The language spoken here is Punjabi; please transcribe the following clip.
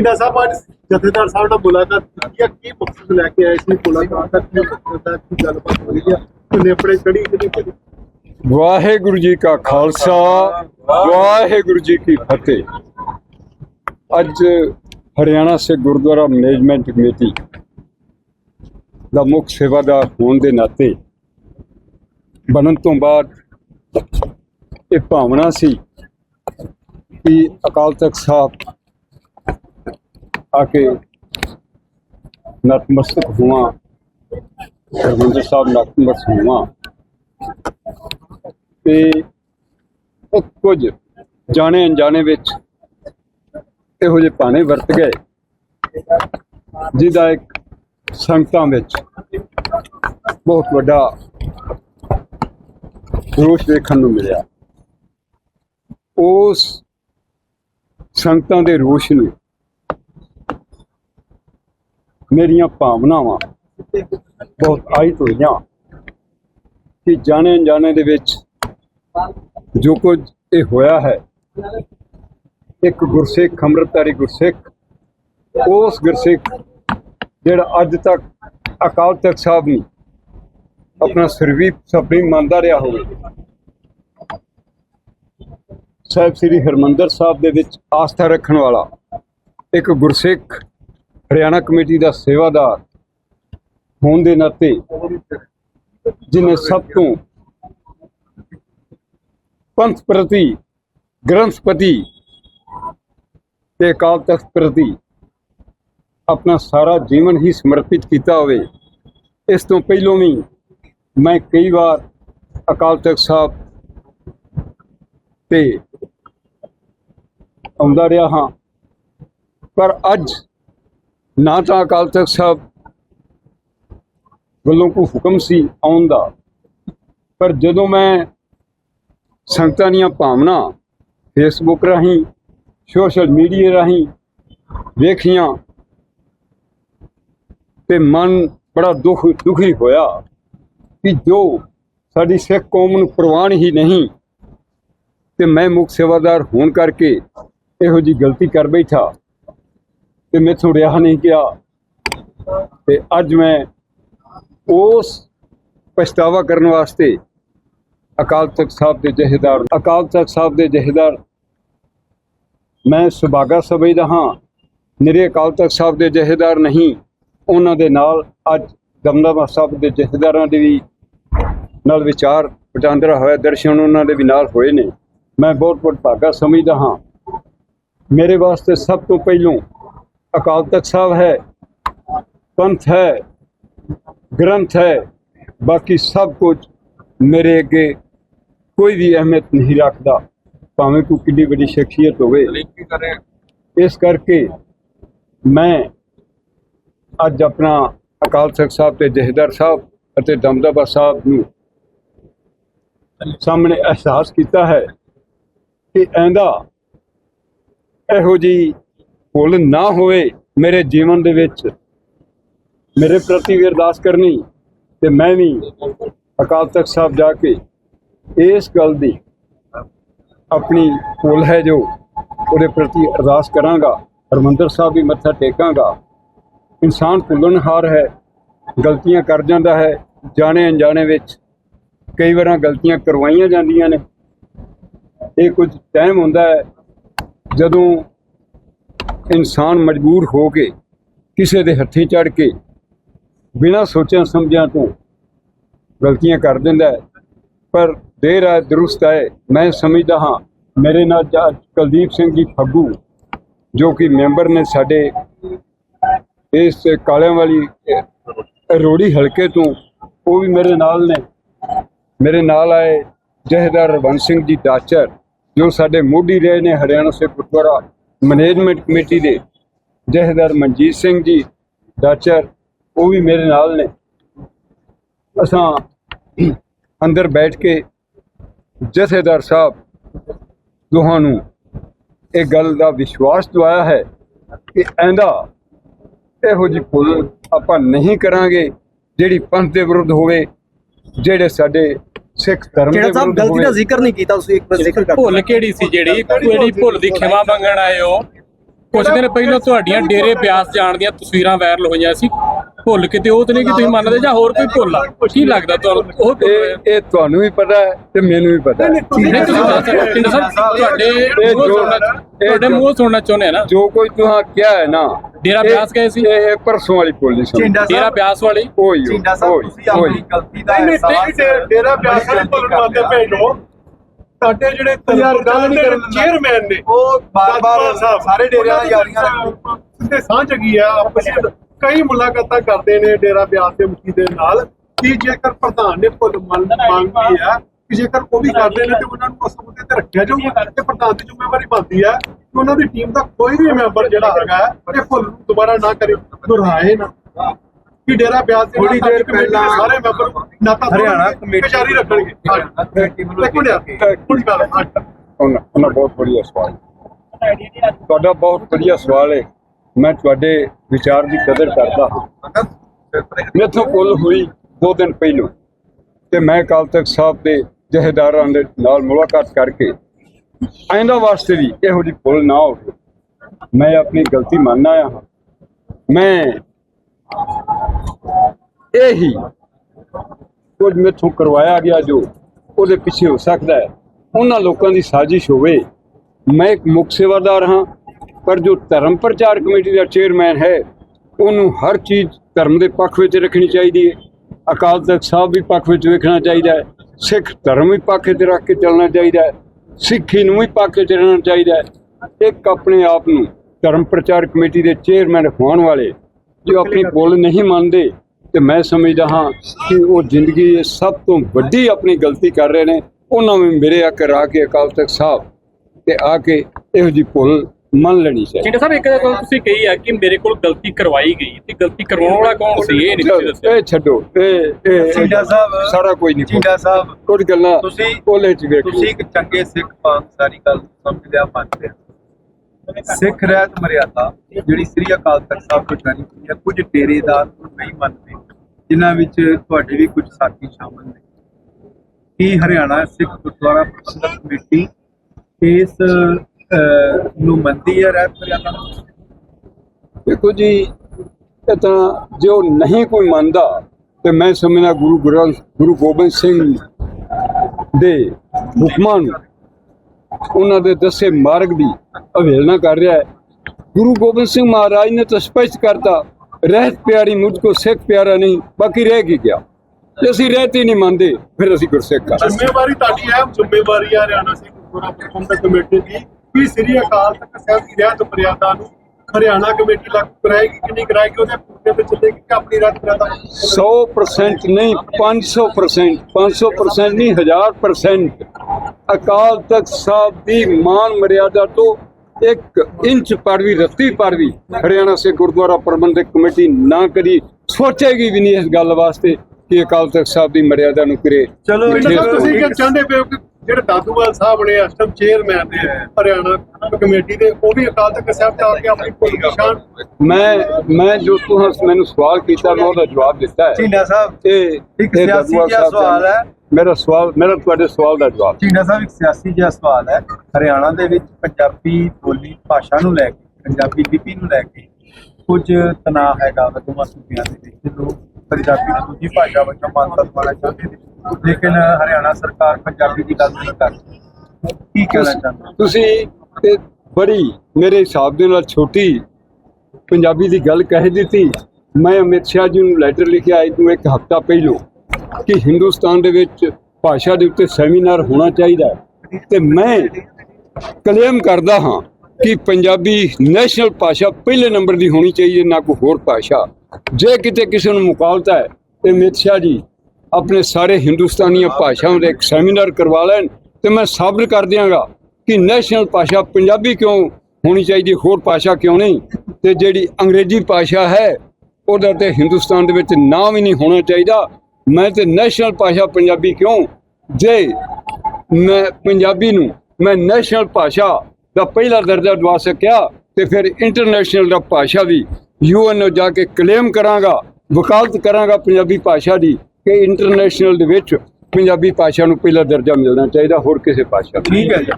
ਕਿੰਨਾ ਸਾਹਿਬ, ਅੱਜ ਜਥੇਦਾਰ ਸਾਹਿਬ ਨਾਲ ਮੁਲਾਕਾਤ ਕੀਤੀ ਹੈ ਕੀ ਮਕਸਦ ਲੈ ਕੇ ਆਏ ਸੀ? ਮੁਲਾਕਾਤ ਦਾ ਕੀ ਮਕਸਦ ਦਾ ਕੀ ਗੱਲਬਾਤ ਹੋਈ ਹੈ ਤੇ ਨੇਪੜੇ ਚੜੀ ਕਿ ਵਾਹਿਗੁਰੂ ਜੀ ਕਾ ਖਾਲਸਾ, ਵਾਹਿਗੁਰੂ ਜੀ ਕੀ ਫਤਿਹ। ਅੱਜ ਹਰਿਆਣਾ ਸੇ ਗੁਰਦੁਆਰਾ ਮੈਨੇਜਮੈਂਟ ਕਮੇਟੀ ਦਾ ਮੁੱਖ ਸੇਵਾਦਾਰ ਹੋਣ ਦੇ ਨਾਤੇ ਬਣਨ ਤੋਂ ਬਾਅਦ ਇਹ ਭਾਵਨਾ ਸੀ ਕਿ ਅਕਾਲ ਤਖਤ ਸਾਹਿਬ ਆ ਨਤਮਸਤਕ ਹੋਵਾਂ, ਹਰਮੰਦਰ ਸਾਹਿਬ ਨਤਮਸਤਕ ਹੋਵਾਂ। ਤੇ ਕੁਝ ਜਾਣੇ ਅਣਜਾਣੇ ਵਿੱਚ ਇਹੋ ਜਿਹੇ ਭਾਣੇ ਵਰਤ ਗਏ, ਜਿਹਦਾ ਇੱਕ ਸੰਗਤਾਂ ਵਿੱਚ ਬਹੁਤ ਵੱਡਾ ਰੋਸ਼ ਦੇਖਣ ਨੂੰ ਮਿਲਿਆ। ਉਸ ਸੰਗਤਾਂ ਦੇ ਰੋਸ਼ ਨੂੰ ਮੇਰੀਆਂ ਭਾਵਨਾਵਾਂ ਬਹੁਤ ਆਇਤ ਹੋਈਆਂ ਕਿ ਜਾਣੇ ਅਣਜਾਣੇ ਦੇ ਵਿੱਚ ਜੋ ਕੁਝ ਇਹ ਹੋਇਆ ਹੈ, ਇੱਕ ਗੁਰਸਿੱਖ, ਅੰਮ੍ਰਿਤਧਾਰੀ ਗੁਰਸਿੱਖ, ਉਸ ਗੁਰਸਿੱਖ ਜਿਹੜਾ ਅੱਜ ਤੱਕ ਅਕਾਲ ਤਖਤ ਸਾਹਿਬ ਨੂੰ ਆਪਣਾ ਸਰਵੀਪ ਸੁਪਰੀਮ ਮੰਨਦਾ ਰਿਹਾ ਹੋਵੇ। ਸਾਹਿਬ ਸ੍ਰੀ ਹਰਮੰਦਰ ਸਾਹਿਬ ਦੇ ਵਿੱਚ ਆਸਥਾ ਰੱਖਣ ਵਾਲਾ ਇੱਕ ਗੁਰਸਿੱਖ ਹਰਿਆਣਾ ਕਮੇਟੀ ਦਾ ਸੇਵਾਦਾਰ ਹੋਣ ਦੇ ਨਾਤੇ ਜਿਨੇ ਸਭ ਤੋਂ ਪੰਥ ਪ੍ਰਤੀ ਗ੍ਰੰਥ ਪ੍ਰਤੀ ਤੇ ਅਕਾਲ ਤਖਤ ਪ੍ਰਤੀ ਆਪਣਾ ਸਾਰਾ ਜੀਵਨ ਹੀ ਸਮਰਪਿਤ ਕੀਤਾ ਹੋਵੇ, ਇਸ ਤੋਂ ਪਹਿਲੋਂ ਵੀ ਮੈਂ ਕਈ ਵਾਰ ਅਕਾਲ ਤਖਤ ਸਾਹਿਬ ਤੇ ਆਉਂਦਾ ਰਿਹਾ ਹਾਂ। ਪਰ ਅੱਜ ਨਾ ਤਾਂ ਅਕਾਲ ਤਖਤ ਸਾਹਿਬ ਵੱਲੋਂ ਕੋਈ ਹੁਕਮ ਸੀ ਆਉਣ ਦਾ, ਪਰ ਜਦੋਂ ਮੈਂ ਸੰਗਤਾਂ ਦੀਆਂ ਭਾਵਨਾ ਫੇਸਬੁੱਕ ਰਾਹੀਂ ਸੋਸ਼ਲ ਮੀਡੀਆ ਰਾਹੀਂ ਵੇਖੀਆਂ ਤੇ ਮਨ ਬੜਾ ਦੁੱਖ, ਦੁਖੀ ਹੋਇਆ ਕਿ ਜੋ ਸਾਡੀ ਸਿੱਖ ਕੌਮ ਨੂੰ ਪ੍ਰਵਾਨ ਹੀ ਨਹੀਂ, ਤੇ ਮੈਂ ਮੁੱਖ ਸੇਵਾਦਾਰ ਹੋਣ ਕਰਕੇ ਇਹੋ ਜੀ ਗਲਤੀ ਕਰ ਬੈਠਾ। ਤੇ ਮੈਥੋਂ ਰਿਹਾ ਨਹੀਂ ਗਿਆ ਤੇ ਅੱਜ ਮੈਂ ਉਸ ਪਛਤਾਵਾ ਕਰਨ ਵਾਸਤੇ ਅਕਾਲ ਤਖਤ ਸਾਹਿਬ ਦੇ ਜਹੇਦਾਰ ਅਕਾਲ ਤਖਤ ਸਾਹਿਬ ਦੇ ਜਹੇਦਾਰ ਮੈਂ ਸੁਭਾਗਾ ਸਮਝਦਾ ਹਾਂ। ਮੇਰੇ ਅਕਾਲ ਤਖਤ ਸਾਹਿਬ ਦੇ ਜਹੇਦਾਰ ਨਹੀਂ, ਉਹਨਾਂ ਦੇ ਨਾਲ ਅੱਜ ਦਮਦਮਾ ਸਾਹਿਬ ਦੇ ਜਹੇਦਾਰਾਂ ਦੇ ਵੀ ਨਾਲ ਵਿਚਾਰ ਵਟਾਂਦਰਾ ਹੋਇਆ। ਦਰਸ਼ਨ ਉਹਨਾਂ ਦੇ ਵੀ ਨਾਲ ਹੋਏ ਨੇ। ਮੈਂ ਬਹੁਤ ਬਹੁਤ ਭਾਗਾ ਸਮਝਦਾ ਹਾਂ। ਮੇਰੇ ਵਾਸਤੇ ਸਭ ਤੋਂ ਪਹਿਲੋਂ ਅਕਾਲ ਤਖਤ ਸਾਹਿਬ ਹੈ, ਪੰਥ ਹੈ, ਗ੍ਰੰਥ ਹੈ, ਬਾਕੀ ਸਭ ਕੁਝ ਮੇਰੇ ਅੱਗੇ ਕੋਈ ਵੀ ਅਹਿਮੀਅਤ ਨਹੀਂ ਰੱਖਦਾ, ਭਾਵੇਂ ਕੋਈ ਕਿੰਨੀ ਵੱਡੀ ਸ਼ਖਸੀਅਤ ਹੋਵੇ। ਇਸ ਕਰਕੇ ਮੈਂ ਅੱਜ ਆਪਣਾ ਅਕਾਲ ਤਖਤ ਸਾਹਿਬ ਤੇ ਜਹੇਦਾਰ ਸਾਹਿਬ ਅਤੇ ਦਮਦਬਾ ਸਾਹਿਬ ਨੂੰ ਸਾਹਮਣੇ ਅਹਿਸਾਸ ਕੀਤਾ ਹੈ ਕਿ ਐਂਦਾ ਇਹੋ ਜੀ ਭੁੱਲ ਨਾ ਹੋਵੇ ਮੇਰੇ ਜੀਵਨ ਦੇ ਵਿੱਚ। ਮੇਰੇ ਪ੍ਰਤੀ ਵੀ ਅਰਦਾਸ ਕਰਨੀ ਤੇ ਮੈਂ ਵੀ ਅਕਾਲ ਤਖਤ ਸਾਹਿਬ ਜਾ ਕੇ ਇਸ ਗੱਲ ਦੀ ਆਪਣੀ ਭੁੱਲ ਹੈ ਜੋ ਉਹਦੇ ਪ੍ਰਤੀ ਅਰਦਾਸ ਕਰਾਂਗਾ, ਹਰਮੰਦਰ ਸਾਹਿਬ ਵੀ ਮੱਥਾ ਟੇਕਾਂਗਾ। ਇਨਸਾਨ ਭੁੱਲਣਹਾਰ ਹੈ, ਗਲਤੀਆਂ ਕਰ ਜਾਂਦਾ ਹੈ, ਜਾਣੇ ਅਣਜਾਣੇ ਵਿੱਚ ਕਈ ਵਾਰਾਂ ਗਲਤੀਆਂ ਕਰਵਾਈਆਂ ਜਾਂਦੀਆਂ ਨੇ। ਇਹ ਕੁਝ ਟਾਈਮ ਹੁੰਦਾ ਹੈ ਜਦੋਂ ਇਨਸਾਨ ਮਜਬੂਰ ਹੋ ਕੇ ਕਿਸੇ ਦੇ ਹੱਥੀ ਚੜ ਕੇ ਬਿਨਾਂ ਸੋਚਿਆ ਸਮਝਿਆ ਤੋਂ ਗਲਤੀਆਂ ਕਰ ਦਿੰਦਾ ਹੈ। ਪਰ ਦੇਰ ਹੈ ਦਰੁਸਤ ਹੈ ਮੈਂ ਸਮਝਦਾ ਹਾਂ ਮੇਰੇ ਨਾਲ ਕੁਲਦੀਪ ਸਿੰਘ ਜੀ ਫੱਗੂ ਜੋ ਕਿ ਮੈਂਬਰ ਨੇ ਸਾਡੇ ਇਸ ਕਾਲਿਆਂ ਵਾਲੀ ਅਹ, ਰੋੜੀ ਹਲਕੇ ਤੋਂ ਉਹ ਵੀ ਮੇਰੇ ਨਾਲ ਨੇ। ਮੇਰੇ ਨਾਲ ਆਏ ਜਹੇਦਾਰ ਰਵੰਤ ਸਿੰਘ ਜੀ ਦਾਚਰ ਜੋ ਸਾਡੇ ਮੋਢੀ ਰਹੇ ਨੇ ਹਰਿਆਣਾ ਸੇ ਗੁਰਦੁਆਰਾ। ਮੈਨੇਜਮੈਂਟ ਕਮੇਟੀ ਦੇ ਜਹੇਦਾਰ ਮਨਜੀਤ ਸਿੰਘ ਜੀ ਡਾਚਰ ਉਹ ਵੀ ਮੇਰੇ ਨਾਲ ਨੇ। ਅਸਾਂ ਅੰਦਰ ਬੈਠ ਕੇ ਜਥੇਦਾਰ ਸਾਹਿਬ ਦੋਹਾਂ ਨੂੰ ਇਹ ਗੱਲ ਦਾ ਵਿਸ਼ਵਾਸ ਦਵਾਇਆ ਹੈ ਕਿ ਐਂਦਾ ਇਹੋ ਜਿਹੀ ਭੁੱਲ ਆਪਾਂ ਨਹੀਂ ਕਰਾਂਗੇ ਜਿਹੜੀ ਪੰਥ ਦੇ ਵਿਰੁੱਧ ਹੋਵੇ, ਜਿਹੜੇ ਸਾਡੇ ਸਿੱਖ ਧਰਮ ਦੇ ਜਿਹੜਾ ਸਾਹਿਬ ਵਿਰੁੱਧ ਗਲਤੀ ਦਾ ਜ਼ਿਕਰ ਨਹੀਂ ਕੀਤਾ ਤੁਸੀਂ ਇੱਕ ਵਾਰ ਜ਼ਿਕਰ ਕਰ ਭੁੱਲ ਕਿਹੜੀ ਸੀ ਜਿਹੜੀ? ਕਿਹੜੀ ਭੁੱਲ ਦੀ ਖਿਮਾ ਮੰਗਣ ਆਏ ਹੋ। ਕੁਝ ਦਿਨ ਪਹਿਲਾਂ ਤੁਹਾਡੀਆਂ ਡੇਰੇ ਬਿਆਸ ਜਾਣ ਦੀਆਂ ਤਸਵੀਰਾਂ ਵਾਇਰਲ ਹੋਈਆਂ ਸੀ। ਭੁੱਲ ਕਿਤੇ ਉਹ ਤੇ ਨਹੀਂ ਕਿ ਤੁਸੀਂ ਮੰਨਦੇ ਜਾਂ ਹੋਰ ਕੋਈ ਭੁੱਲ ਆ? ਕੀ ਲੱਗਦਾ ਤੁਹਾਨੂੰ? ਉਹ ਭੁੱਲ ਹੋਇਆ? ਇਹ ਇਹ ਤੁਹਾਨੂੰ ਵੀ ਪਤਾ ਹੈ ਤੇ ਮੈਨੂੰ ਵੀ ਪਤਾ ਹੈ। ਨਹੀਂ ਤੁਸੀਂ ਦੱਸ ਸਕਦੇ ਹੋ। ਪਿੰਡ ਸਾਹਿਬ ਤੁਹਾਡੇ ਇਹ ਮੂੰਹੋਂ ਜੋ- ਸੁਣਨਾ ਇਹ ਤੁਹਾਡੇ ਜੋ- ਮੂੰਹ ਸੁਣਨਾ ਚਾਹੁੰਦੇ ਆ ਨਾ? ਜੋ ਕੋਈ ਤੁਹਾਂ ਕਿਹਾ ਹੈ ਨਾ ਡੇਰਾ ਇਹ- ਬਿਆਸ ਗਏ ਸੀ? ਇਹ ਇਹ ਪਰਸੋਂ ਵਾਲੀ ਪੋਲੀ ਸੁਣ ਝਿੰਡਾ ਡੇਰਾ ਸਾਹਿਬ ਬਿਆਸ ਵਾਲੀ? ਹੋਈ ਝਿੰਡਾ ਸਾਹਿਬ ਤੁਸੀਂ ਆਪਣੀ ਗਲਤੀ ਦਾ ਨਹੀਂ ਨਹੀਂ ਅਹਿਸਾਸ ਡੇਰਾ- ਬਿਆਸ ਵਾਲੇ ਭੁੱਲ ਮਾਤੇ ਭੇਜੋ ਸਾਡੇ ਜਿਹੜੇ ਯਾਰ ਗੱਲ ਨਹੀਂ ਕਰਨ ਦਾ। ਚੇਅਰਮੈਨ ਨੇ। ਉਹ ਬਾਰ-ਬਾਰ ਸਾਰੇ ਡੇਰਿਆਂ ਯਾਰੀਆਂ ਤੇ ਸਾਂਝ ਹੈਗੀ ਆ ਆਪਸ ਵਿੱਚ ਕਈ ਮੁਲਾਕਾਤਾਂ ਕਰਦੇ ਨੇ ਡੇਰਾ ਬਿਆਸ ਦੇ ਮੁਖੀ ਦੇ ਨਾਲ ਕਿ ਜੇਕਰ ਪ੍ਰਧਾਨ ਨੇ ਭੁੱਲ ਮੰਨ ਮੰਗੀ ਆ ਕਿ ਜੇਕਰ ਉਹ ਵੀ ਕਰਦੇ ਨੇ ਤੇ ਉਹਨਾਂ ਨੂੰ ਉਸ ਮੁੱਦੇ ਤੇ ਰੱਖਿਆ ਜਾਊਗਾ ਤੇ ਪ੍ਰਧਾਨ ਦੀ ਜ਼ਿੰਮੇਵਾਰੀ ਬਣਦੀ ਹੈ ਕਿ ਉਹਨਾਂ ਦੀ ਟੀਮ ਦਾ ਕੋਈ ਵੀ ਮੈਂਬਰ ਜਿਹੜਾ ਹੈਗਾ ਇਹ ਭੁੱਲ ਨੂੰ ਦੁਬਾਰਾ ਨਾ ਕਰੇ ਦੁਹਰਾਏ ਨਾ। ਕਿ ਡੇਰਾ ਬਿਆਸ ਦੇ ਨਾਲ ਦੇਰ ਪਹਿਲਾਂ ਸਾਰੇ ਮੈਂਬਰ ਨਾਤਾ ਹਰਿਆਣਾ ਕਮੇਟੀ ਜਾਰੀ ਰੱਖਣਗੇ। ਉਹਨਾਂ ਬਹੁਤ ਵਧੀਆ ਸਵਾਲ। ਤੁਹਾਡਾ ਬਹੁਤ ਵਧੀਆ ਸਵਾਲ ਹੈ। ਮੈਂ ਤੁਹਾਡੇ ਵਿਚਾਰ ਦੀ ਕਦਰ ਕਰਦਾ ਹਾਂ। ਮੇਥੋਂ ਪੁੱਲ ਹੋਈ ਦੋ ਦਿਨ ਪਹਿਲੋਂ ਤੇ ਮੈਂ ਕੱਲ ਤੱਕ ਸਾਹਿਬ ਦੇ ਜਹੇਦਾਰਾਂ ਦੇ ਨਾਲ ਮੁਲਾਕਾਤ ਕਰਕੇ ਆਇੰਦਾ ਵਾਸਤੇ ਵੀ ਇਹੋ ਜਿਹੀ ਪੁੱਲ ਨਾ ਹੋਵੇ। ਮੈਂ ਆਪਣੀ ਗਲਤੀ ਮੰਨ ਆਇਆ ਹਾਂ। ਮੈਂ ਇਹੀ ਕੁਝ ਮੇਥੋਂ ਕਰਵਾਇਆ ਗਿਆ ਜੋ ਉਹਦੇ ਪਿੱਛੇ ਹੋ ਸਕਦਾ ਹੈ। ਉਹਨਾਂ ਲੋਕਾਂ ਦੀ ਸਾਜ਼ਿਸ਼ ਹੋਵੇ। ਮੈਂ ਇੱਕ ਮੁੱਖ ਸੇਵਾਦਾਰ ਹਾਂ। ਪਰ ਜੋ ਧਰਮ ਪ੍ਰਚਾਰ ਕਮੇਟੀ ਦਾ ਚੇਅਰਮੈਨ ਹੈ, ਉਹਨੂੰ ਹਰ ਚੀਜ਼ ਧਰਮ ਦੇ ਪੱਖ ਵਿੱਚ ਰੱਖਣੀ ਚਾਹੀਦੀ ਹੈ। ਅਕਾਲ ਤਖਤ ਸਾਹਿਬ ਵੀ ਪੱਖ ਵਿੱਚ ਵੇਖਣਾ ਚਾਹੀਦਾ ਹੈ, ਸਿੱਖ ਧਰਮ ਵੀ ਪੱਖ ਵਿੱਚ ਰੱਖ ਕੇ ਚੱਲਣਾ ਚਾਹੀਦਾ ਹੈ, ਸਿੱਖੀ ਨੂੰ ਵੀ ਪੱਖ ਵਿੱਚ ਰਹਿਣਾ ਚਾਹੀਦਾ ਹੈ। ਇੱਕ ਆਪਣੇ ਆਪ ਨੂੰ ਧਰਮ ਪ੍ਰਚਾਰ ਕਮੇਟੀ ਦੇ ਚੇਅਰਮੈਨ ਹੋਣ ਵਾਲੇ ਜੋ ਆਪਣੀ ਬੋਲ ਨਹੀਂ ਮੰਨਦੇ, ਤੇ ਮੈਂ ਸਮਝਦਾ ਹਾਂ ਕਿ ਉਹ ਜ਼ਿੰਦਗੀ 'ਚ ਸਭ ਤੋਂ ਵੱਡੀ ਆਪਣੀ ਗਲਤੀ ਕਰ ਰਹੇ ਨੇ, ਉਹਨਾਂ ਨੂੰ ਮੇਰੇ ਆਕਰ ਆ ਕੇ ਅਕਾਲ ਤਖਤ ਸਾਹਿਬ ਤੇ ਆ ਕੇ ਇਹੋ ਜਿਹੀ ਭੁੱਲ ਮੰਨ ਲੈਣੀ ਚਾਹੀਦੀ ਜਿੰਦਾ ਸਾਹਿਬ ਇੱਕ ਗੱਲ ਤੁਸੀਂ ਕਹੀ ਆ ਕਿ ਮੇਰੇ ਕੋਲ ਗਲਤੀ ਕਰਵਾਈ ਗਈ ਤੇ ਗਲਤੀ ਕਰਵਾਉਣ ਵਾਲਾ ਕੌਣ ਸੀ? ਇਹ ਨਹੀਂ ਤੁਸੀਂ ਦੱਸਿਆ। ਇਹ ਛੱਡੋ। ਇਹ ਇਹ ਝਿੰਡਾ ਸਾਹਿਬ ਸਾਰਾ ਕੋਈ ਨਹੀਂ ਝਿੰਡਾ ਸਾਹਿਬ ਕੁਝ ਗੱਲਾਂ ਤੁਸੀਂ ਕੋਲੇ ਚ ਵੇਖੋ। ਤੁਸੀਂ ਇੱਕ ਚੰਗੇ ਸਿੱਖ ਪੰਥ ਸਾਰੀ ਗੱਲ ਸਮਝਦੇ ਆ ਮੰਨਦੇ ਆ। ਸਿੱਖ ਰਹਿਤ ਮਰਿਆਦਾ ਜਿਹੜੀ ਸ੍ਰੀ ਅਕਾਲ ਤਖਤ ਸਾਹਿਬ ਤੋਂ ਜਾਰੀ ਹੋਈ ਹੈ ਕੁਝ ਡੇਰੇਦਾਰ ਨਹੀਂ ਮੰਨਦੇ ਜਿਨ੍ਹਾਂ ਵਿੱਚ ਤੁਹਾਡੇ ਵੀ ਕੁਝ ਸਾਥੀ ਸ਼ਾਮਲ ਨੇ। ਕੀ ਹਰਿਆਣਾ ਸਿੱਖ ਗੁਰਦੁਆਰਾ ਪ੍ਰਬੰਧਕ ਕਮੇਟੀ ਇਸ ਨੂੰ ਮੰਨਦੀ ਹੈ ਰਹਿਤ ਮਰਿਆਦਾ ਨੂੰ? ਦੇਖੋ ਜੀ ਇਹ ਤਾਂ ਜੋ ਨਹੀਂ ਕੋਈ ਮੰਨਦਾ ਤੇ ਮੈਂ ਸਮਝਦਾ ਗੁਰੂ ਗ੍ਰੰਥ ਗੁਰੂ ਗੋਬਿੰਦ ਸਿੰਘ ਦੇ ਹੁਕਮਾਂ ਨੂੰ ਉਹਨਾਂ ਦੇ ਦੱਸੇ ਮਾਰਗ ਦੀ ਅਵਹੇਲਨਾ ਕਰ ਰਿਹਾ ਹੈ। ਗੁਰੂ ਗੋਬਿੰਦ ਸਿੰਘ ਮਹਾਰਾਜ ਨੇ ਤਾਂ ਸਪਸ਼ਟ ਕਰਤਾ ਰਹਿਤ ਪਿਆਰੀ ਮੁਝ ਕੋ ਸਿੱਖ ਪਿਆਰਾ ਨਹੀਂ ਬਾਕੀ ਰਹਿ ਕੀ ਗਿਆ? ਜੇ ਅਸੀਂ ਰਹਿਤ ਹੀ ਨਹੀਂ ਮੰਨਦੇ ਫਿਰ ਅਸੀਂ ਗੁਰਸਿੱਖ ਹਾਂ। ਜ਼ਿੰਮੇਵਾਰੀ ਤੁਹਾਡੀ ਹੈ ਜ਼ਿੰਮੇਵਾਰੀ ਆ ਹਰਿਆਣਾ ਸਿੰਘ ਗੁਰਦੁਆਰਾ ਪ੍ਰਬੰਧਕ ਕਮੇਟੀ ਦੀ। ਕਿ ਸ੍ਰੀ ਅਕਾਲ ਤਖਤ ਸਾਹਿਬ ਦੀ ਰਹਿਤ ਮਰਿਆਦਾ ਨੂੰ ਹਰਿਆਣਾ ਕਮੇਟੀ ਲਾਗੂ ਕਰਾਏਗੀ ਕਿ ਨਹੀਂ ਕਰਾਏਗੀ ਉਹਦੇ ਪੁੱਤੇ ਤੇ ਚੱਲੇਗੀ ਕਿ ਆਪਣੀ ਰਹਿਤ ਮਰਿਆਦਾ 100% ਨਹੀਂ 500% 500% ਨਹੀਂ 1000% ਅਕਾਲ ਤਖਤ ਸਾਹਿਬ ਦੀ ਮਾਨ ਮਰਿਆਦਾ ਤੋਂ ਇੱਕ ਇੰਚ ਪਰ ਵੀ ਰੱਤੀ ਪਰ ਵੀ ਹਰਿਆਣਾ ਸੇ ਗੁਰਦੁਆਰਾ ਪ੍ਰਬੰਧਕ ਕਮੇਟੀ ਨਾ ਕਦੀ ਸੋਚੇਗੀ ਵੀ ਨਹੀਂ ਇਸ ਗੱਲ ਵਾਸਤੇ ਕਿ ਅਕਾਲ ਤਖਤ ਸਾਹਿਬ ਦੀ ਮਰਿਆਦਾ ਨੂੰ ਕਰੇ ਚਲੋ, ਤੁਸੀਂ ਕੀ ਚਾਹੁੰਦੇ ਪਏ ਜਿਹੜੇ ਦਾਦੂਵਾਲ ਸਾਹਿਬ ਨੇ ਇਸ ਟਾਈਮ ਚੇਅਰਮੈਨ ਨੇ ਹਰਿਆਣਾ ਕਮੇਟੀ ਦੇ ਉਹ ਵੀ ਅਕਾਲ ਤਖਤ ਸਾਹਿਬ ਤੇ ਆ ਕੇ ਆਪਣੀ ਭੁੱਲ ਨਿਸ਼ਾਨ ਮੈਂ ਮੈਂ ਜੋ ਤੁਸੀਂ ਮੈਨੂੰ ਸਵਾਲ ਕੀਤਾ ਮੈਂ ਉਹਦਾ ਜਵਾਬ ਦਿੱਤਾ ਹੈ। ਝਿੰਡਾ ਸਾਹਿਬ ਇਹ ਇੱਕ ਸਿਆਸੀ ਜਿਹਾ ਸਵਾਲ ਹੈ। ਮੇਰਾ ਸਵਾਲ ਮੇਰਾ ਤੁਹਾਡੇ ਸਵਾਲ ਦਾ ਜਵਾਬ। ਝਿੰਡਾ ਸਾਹਿਬ ਇੱਕ ਸਿਆਸੀ ਜਿਹਾ ਸਵਾਲ ਹੈ। ਹਰਿਆਣਾ ਦੇ ਵਿੱਚ ਪੰਜਾਬੀ ਬੋਲੀ ਭਾਸ਼ਾ ਨੂੰ ਲੈ ਕੇ ਪੰਜਾਬੀ ਲਿਪੀ ਨੂੰ ਲੈ ਕੇ ਕੁਝ ਤਣਾਅ ਹੈਗਾ ਵਾ ਦੋਵਾਂ ਸੂਬਿਆਂ ਦੇ ਵਿੱਚ। ਲੋਕ ਪੰਜਾਬੀ ਨੂੰ ਦੂਜੀ ਭਾਸ਼ਾ ਵਜੋਂ ਮਾਨਤਾ ਦਿਵਾਉਣਾ ਚਾਹੁੰਦੇ ਨੇ। ਲੇਕਿਨ ਹਰਿਆਣਾ ਸਰਕਾਰ ਪੰਜਾਬੀ ਦੀ ਗੱਲ ਨਹੀਂ ਕਰਦੀ। ਕੀ ਕਹਿਣਾ ਚਾਹੁੰਦੇ ਤੁਸੀਂ ਤੇ ਬੜੀ ਮੇਰੇ ਹਿਸਾਬ ਦੇ ਨਾਲ ਛੋਟੀ ਪੰਜਾਬੀ ਦੀ ਗੱਲ ਕਹਿ ਦਿੱਤੀ। ਮੈਂ ਅਮਿਤ ਸ਼ਾਹ ਜੀ ਨੂੰ ਲੈਟਰ ਲਿਖਿਆ ਅੱਜ ਤੋਂ ਇੱਕ ਹਫ਼ਤਾ ਪਹਿਲੋਂ ਕਿ ਹਿੰਦੁਸਤਾਨ ਦੇ ਵਿੱਚ ਭਾਸ਼ਾ ਦੇ ਉੱਤੇ ਸੈਮੀਨਾਰ ਹੋਣਾ ਚਾਹੀਦਾ ਤੇ ਮੈਂ ਕਲੇਮ ਕਰਦਾ ਹਾਂ ਕਿ ਪੰਜਾਬੀ ਨੈਸ਼ਨਲ ਭਾਸ਼ਾ ਪਹਿਲੇ ਨੰਬਰ ਦੀ ਹੋਣੀ ਚਾਹੀਦੀ ਨਾ ਕੋਈ ਹੋਰ ਭਾਸ਼ਾ। ਜੇ ਕਿਤੇ ਕਿਸੇ ਨੂੰ ਮੁਕਾਲਤਾ ਹੈ ਤੇ ਅਮਿਤ ਸ਼ਾਹ ਜੀ ਆਪਣੇ ਸਾਰੇ ਹਿੰਦੁਸਤਾਨੀਆਂ ਭਾਸ਼ਾਵਾਂ ਦੇ ਇੱਕ ਸੈਮੀਨਾਰ ਕਰਵਾ ਲੈਣ ਤੇ ਮੈਂ ਸਾਬਤ ਕਰ ਦਿਆਂਗਾ ਕਿ ਨੈਸ਼ਨਲ ਭਾਸ਼ਾ ਪੰਜਾਬੀ ਕਿਉਂ ਹੋਣੀ ਚਾਹੀਦੀ, ਹੋਰ ਭਾਸ਼ਾ ਕਿਉਂ ਨਹੀਂ? ਤੇ ਜਿਹੜੀ ਅੰਗਰੇਜ਼ੀ ਭਾਸ਼ਾ ਹੈ, ਉਹਦਾ ਤੇ ਹਿੰਦੁਸਤਾਨ ਦੇ ਵਿੱਚ ਨਾਮ ਹੀ ਨਹੀਂ ਹੋਣਾ ਚਾਹੀਦਾ। ਮੈਂ ਤੇ ਨੈਸ਼ਨਲ ਭਾਸ਼ਾ ਪੰਜਾਬੀ ਕਿਉਂ? ਜੇ ਮੈਂ ਪੰਜਾਬੀ ਨੂੰ ਮੈਂ ਨੈਸ਼ਨਲ ਭਾਸ਼ਾ ਦਾ ਪਹਿਲਾ ਦਰਜਾ ਦਵਾ ਸਕਿਆ, ਤੇ ਫਿਰ ਇੰਟਰਨੈਸ਼ਨਲ ਦਾ ਭਾਸ਼ਾ ਵੀ ਯੂਐਨ ਨੂੰ ਜਾ ਕੇ ਕਲੇਮ ਕਰਾਂਗਾ, ਵਕਾਲਤ ਕਰਾਂਗਾ ਪੰਜਾਬੀ ਭਾਸ਼ਾ ਦੀ ਕਿ ਇੰਟਰਨੈਸ਼ਨਲ ਦੇ ਵਿੱਚ ਪੰਜਾਬੀ ਭਾਸ਼ਾ ਨੂੰ ਪਹਿਲਾ ਦਰਜਾ ਮਿਲਣਾ ਚਾਹੀਦਾ ਹੋਰ ਕਿਸੇ ਭਾਸ਼ਾ ਨੂੰ ਠੀਕ ਹੈ ਜੀ।